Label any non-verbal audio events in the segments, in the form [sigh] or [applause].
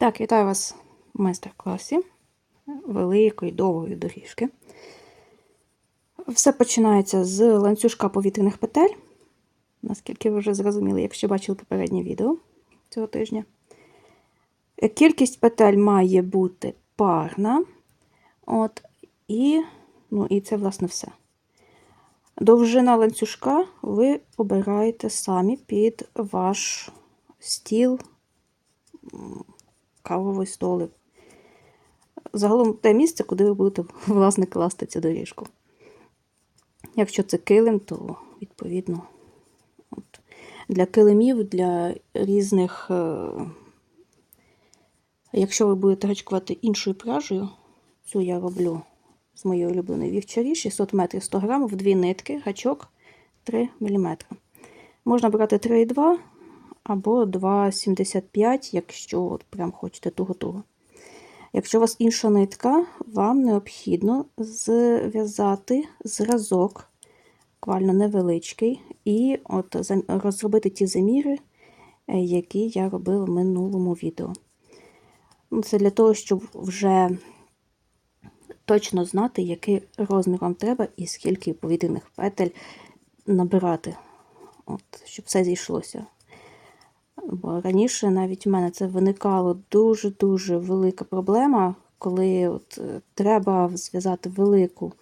Так, вітаю вас в майстер-класі великої довгої доріжки. Все починається з ланцюжка повітряних петель, наскільки ви вже зрозуміли, якщо бачили попереднє відео цього тижня. Кількість петель має бути парна. От, І ну, і це, власне, все. Довжина ланцюжка ви обираєте самі під ваш стіл, кавовий столик. Загалом те місце, куди ви будете, [laughs] власне, класти цю доріжку. Якщо це килим, то відповідно от, для килимів, для різних. Е, якщо ви будете гачкувати іншою пряжею, цю я роблю з моєї улюбленої вівчарі, 600 метрів 100 грамів, дві нитки, гачок 3 мм. Можна брати 3,2 або 2,75, якщо от прям хочете туго-туго. Якщо у вас інша нитка, вам необхідно зв'язати зразок, буквально невеличкий, і от розробити ті заміри, е, які я робила в минулому відео. Ну, це для того, щоб вже точно знати, який розмір вам треба і скільки повітряних петель набирати, от, щоб все зійшлося. Бо раніше навіть в мене це виникало дуже-дуже велика проблема, коли от е, треба зв'язати велику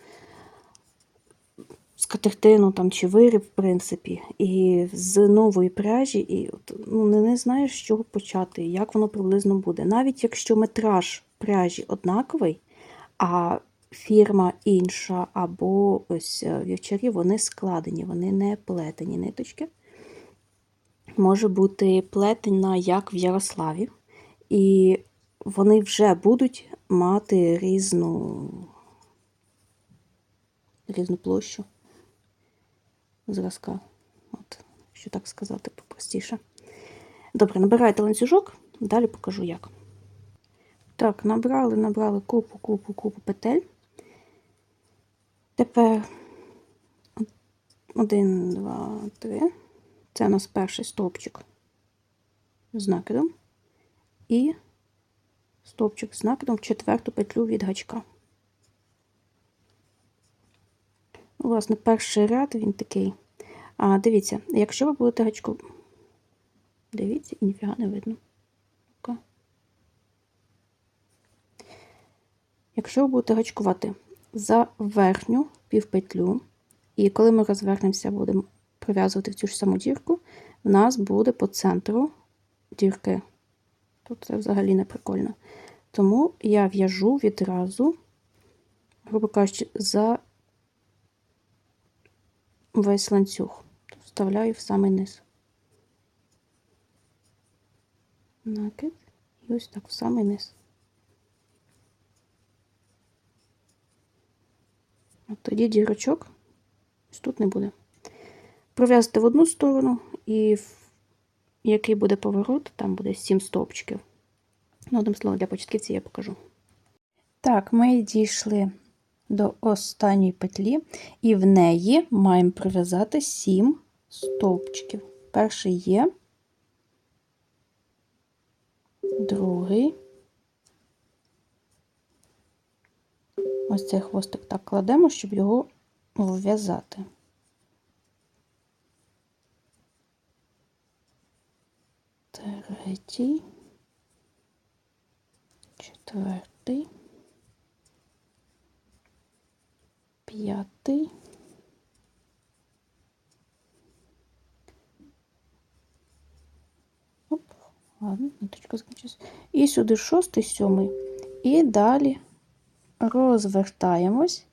скатертину там, чи виріб, в принципі, і з нової пряжі, і от, ну, не, не знаєш, з чого почати, як воно приблизно буде. Навіть якщо метраж пряжі однаковий, а фірма інша, або ось е, вівчарі, вони складені, вони не плетені ниточки може бути плетена, як в Ярославі, і вони вже будуть мати різну різну площу зразка. От, що так сказати попростіше. Добре, набирайте ланцюжок, далі покажу як. Так, набрали, набрали купу, купу, купу петель. Тепер один, два, три. Це у нас перший стовпчик з накидом і стовпчик з накидом в четверту петлю від гачка. Ну, власне, перший ряд він такий. А дивіться, якщо ви будете гачку. Дивіться, і ніфіга не видно. Якщо ви будете гачкувати за верхню півпетлю, і коли ми розвернемося, будемо пров'язувати в цю ж саму дірку, в нас буде по центру дірки. Тут це взагалі не прикольно. Тому я в'яжу відразу, грубо кажучи, за весь ланцюг. Вставляю в самий низ. Накид і ось так в самий низ. От тоді дірочок тут не буде пров'язати в одну сторону, і який буде поворот, там буде 7 стовпчиків. Ну, одним словом, для початківців я покажу. Так, ми дійшли до останньої петлі, і в неї маємо прив'язати 7 стовпчиків. Перший є, другий. Ось цей хвостик так кладемо, щоб його вв'язати. Третій, четвертий, п'ятий. Оп, ладно, ниточка закінчилась. І сюди шостий, сьомий. І далі розвертаємось.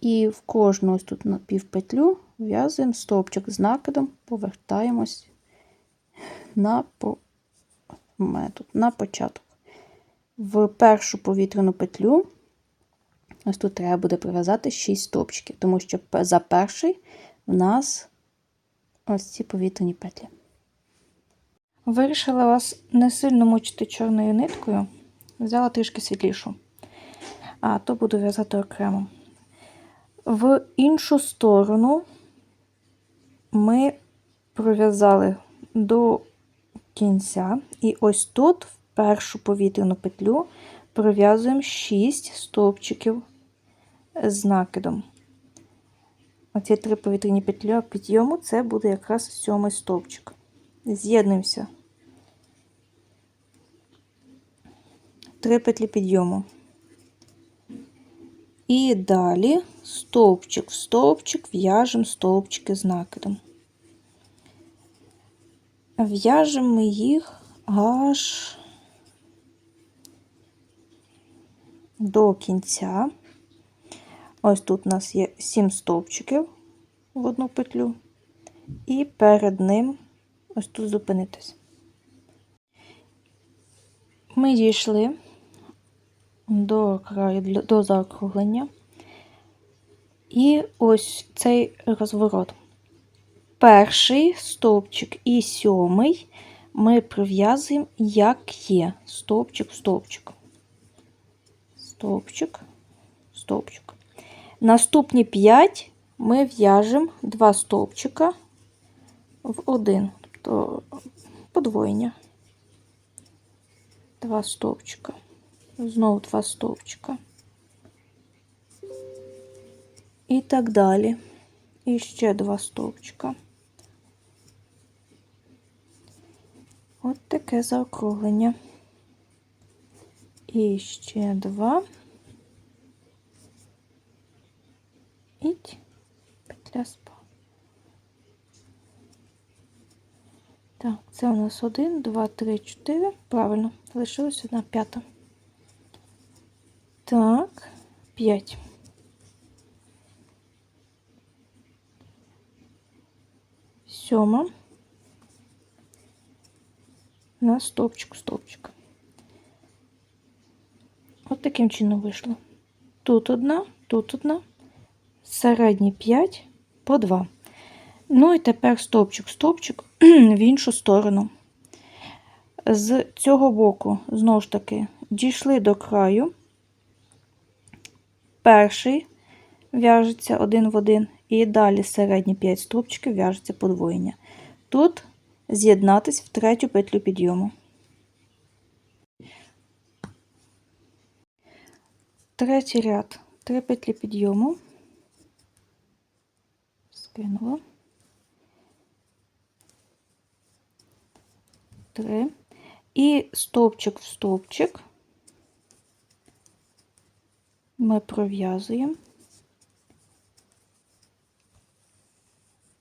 І в кожну ось тут на півпетлю в'язуємо стовпчик з накидом, повертаємось на по... тут, на початок. В першу повітряну петлю, ось тут треба буде прив'язати 6 стопчиків, тому що за перший в нас ось ці повітряні петлі. Вирішила вас не сильно мучити чорною ниткою, взяла трішки світлішу, а то буду в'язати окремо. В іншу сторону ми пров'язали до кінця. І ось тут, в першу повітряну петлю пров'язуємо 6 стовпчиків з накидом. Оці три повітряні петлі підйому це буде якраз сьомий стовпчик. З'єднуємося. Три петлі підйому. І далі стовпчик в стовпчик в'яжемо стовпчики з накидом. В'яжемо їх аж до кінця. Ось тут у нас є 7 стовпчиків в одну петлю, і перед ним ось тут зупинитись. Ми дійшли до краю до заокруглення. І ось цей розворот. Перший стовпчик і сьомий ми прив'язуємо, як є. Стовпчик стовпчик. Стовпчик, стовпчик. Наступні 5 ми в'яжемо два стовпчика в один, тобто подвоєння. Два стовпчика. Знову два стовпчика. І так далі. І ще два стовпчика. От таке заокруглення. І ще два. І петля спа. Так, це у нас один, два, три, чотири. Правильно, лишилась одна п'ята. Так, п'ять. Сьома. На стовпчик, стовпчик. От таким чином вийшло. Тут одна, тут одна, середні 5 по 2. Ну і тепер стовпчик, стовпчик [clears throat] в іншу сторону. З цього боку, знову ж таки, дійшли до краю. Перший в'яжеться один в один, і далі середні 5 стовпчиків в'яжеться подвоєння. Тут з'єднатись в третю петлю підйому. Третій ряд, три петлі підйому, скинула. Три. І стовпчик в стовпчик ми пров'язуємо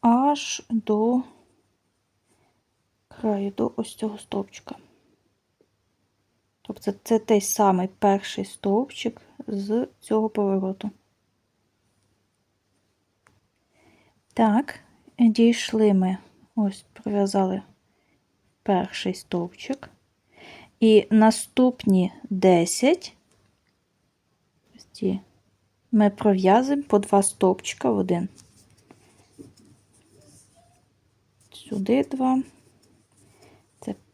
аж до краю, до ось цього стовпчика. Тобто це той самий перший стовпчик з цього повороту. Так, дійшли ми, ось пров'язали перший стовпчик. І наступні 10 ось ці, ми пров'язуємо по два стовпчика в один. Сюди два.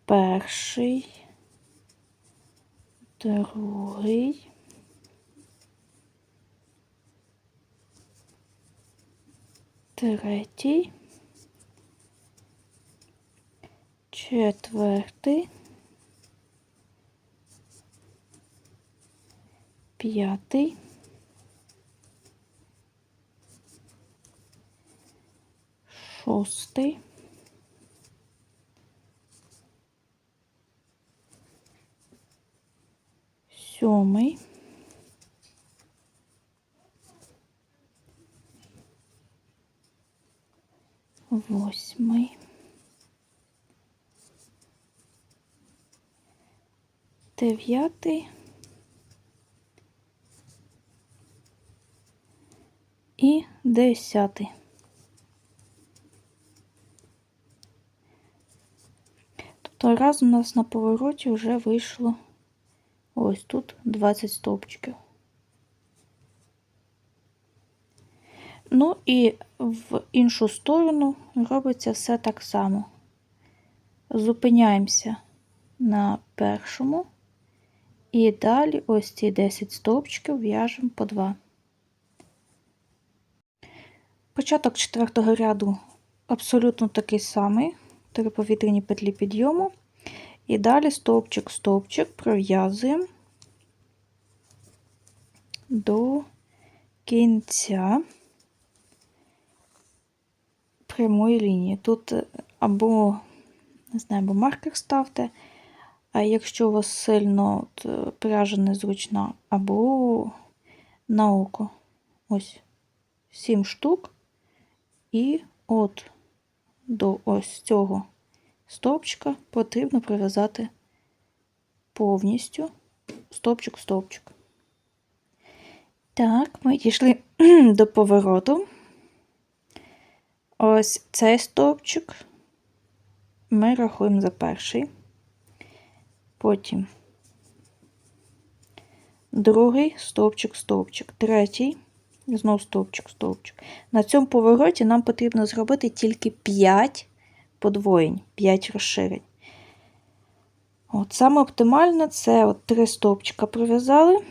Перший, другий. Третій. Четвертий. П'ятий. Шостий. Сьомий. Восьмий. Дев'ятий. І десятий. Тобто раз у нас на повороті вже вийшло ось тут 20 стовпчиків. Ну і в іншу сторону робиться все так само. Зупиняємося на першому, і далі ось ці 10 стовпчиків в'яжемо по 2. Початок четвертого ряду абсолютно такий самий, три повітряні петлі підйому. І далі стовпчик, стовпчик пров'язуємо до кінця прямої лінії. Тут е, або, не знаю, або маркер ставте, а якщо у вас сильно от, е, пряжа незручна, або на око. Ось 7 штук. І от до ось цього стовпчика потрібно прив'язати повністю стовпчик в стовпчик. Так, ми дійшли [clears throat] до повороту. Ось цей стовпчик ми рахуємо за перший. Потім другий стовпчик, стовпчик, третій, знову стовпчик, стовпчик. На цьому повороті нам потрібно зробити тільки 5 подвоєнь, 5 розширень. От Саме оптимальне це от 3 стовпчика пров'язали,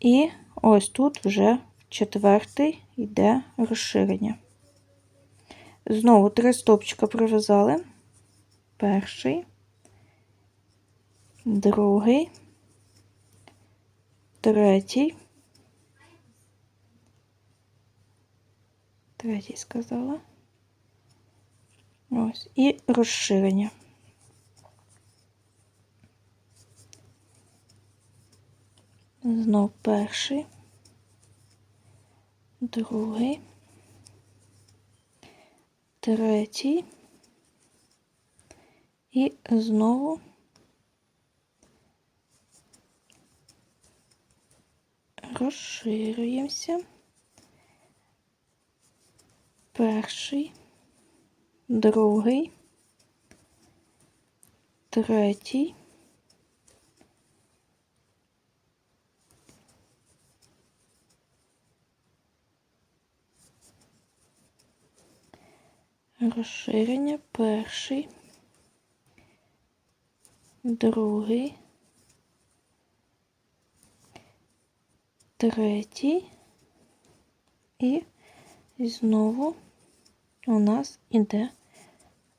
і ось тут вже четвертий йде розширення. Знову 3 стовпчика пров'язали. Перший, другий, третій. Третій сказала. Ось, і розширення. Знов перший, другий, третій. І знову розширюємося. Перший, другий, третій. Розширення. Перший, другий, третій. І знову у нас іде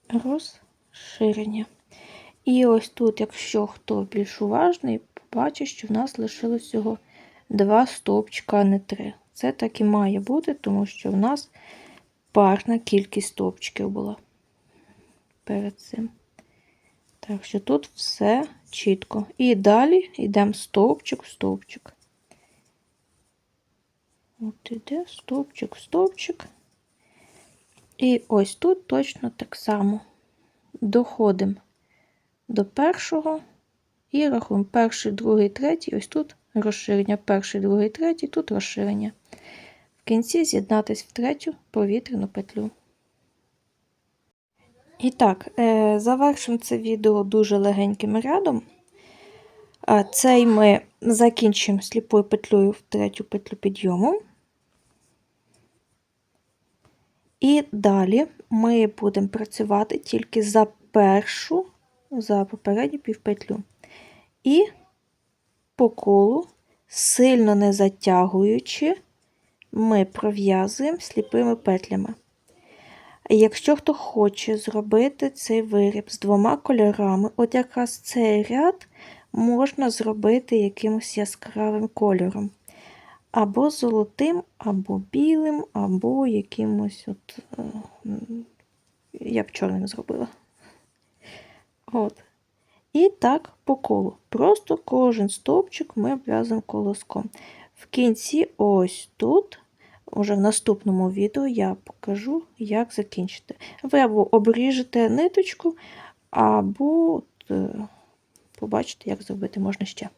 розширення. І ось тут, якщо хто більш уважний, побачить, що в нас лишилось всього два стовпчика, а не три. Це так і має бути, тому що в нас парна кількість стовпчиків була перед цим. Так що тут все чітко. І далі йдемо стовпчик стовпчик. От іде стовпчик стовпчик. І ось тут точно так само доходимо до першого і рахуємо перший, другий, третій. Ось тут розширення, перший, другий, третій, тут розширення. В кінці з'єднатись в третю повітряну петлю. І так, е, завершимо це відео дуже легеньким рядом. Цей ми закінчимо сліпою петлею в третю петлю підйому. І далі ми будемо працювати тільки за першу, за попередню півпетлю. І по колу, сильно не затягуючи, ми пров'язуємо сліпими петлями. Якщо хто хоче зробити цей виріб з двома кольорами, от якраз цей ряд можна зробити якимось яскравим кольором. Або золотим, або білим, або якимось от. е, Я б чорним зробила. От. І так по колу. Просто кожен стовпчик ми обв'язуємо колоском. В кінці, ось тут, уже в наступному відео, я покажу, як закінчити. Ви або обріжете ниточку, або от, е, побачите, як зробити можна ще.